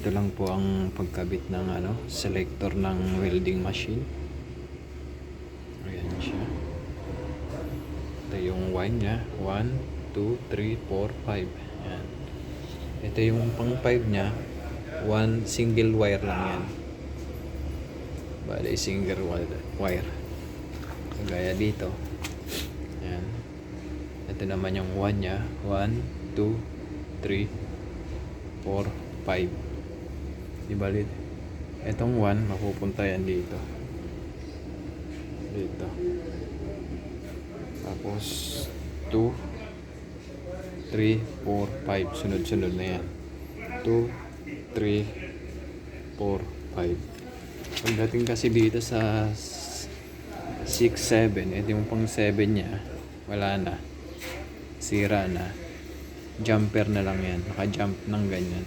Ganito lang po ang pagkabit ng ano, selector ng welding machine. Ayan siya. Ito yung wine niya. 1, 2, 3, 4, 5. Ayan. Ito yung pang 5 niya. One single wire lang yan. Bale, single wi- wire. Kagaya dito. Ayan. Ito naman yung 1 niya. 1, 2, 3, 4, 5. Di bali, itong 1, mapupunta yan dito. Dito. Tapos, 2, 3, 4, 5. Sunod-sunod na yan. 2, 3, 4, 5. Pagdating kasi dito sa 6, 7, ito yung pang 7 niya, wala na. Sira na. Jumper na lang yan. Naka-jump ng ganyan.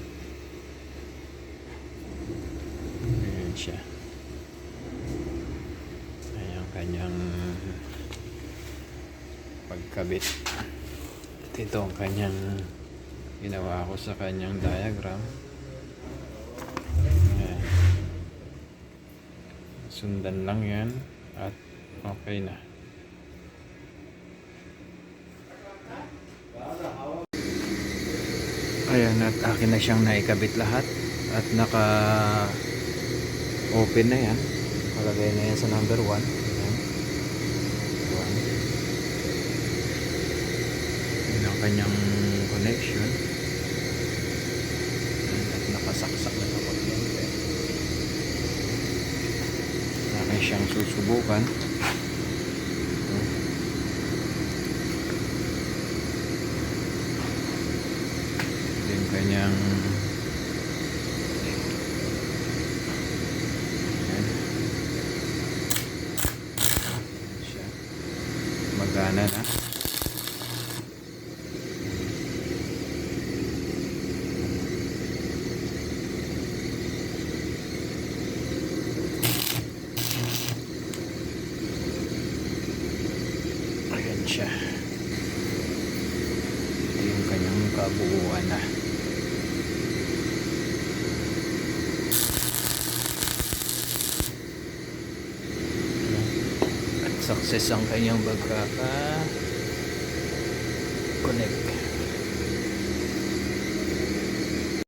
Ayan siya. Ayan ang kanyang pagkabit. At ito ang kanyang ginawa ko sa kanyang diagram. Ayan. Sundan lang yan at okay na. Ayan at akin na siyang naikabit lahat at naka open na yan. Malagay na yan sa number 1. Ayan. One. Yun ang kanyang connection. At nakasaksak na sa kuryente. Akin siyang susubukan. Yung kanyang Ayan. Ayan siya. Magana na. Ayan siya. Ito yung kanyang kabuuan na. At success ang kanyang pagkaka connect.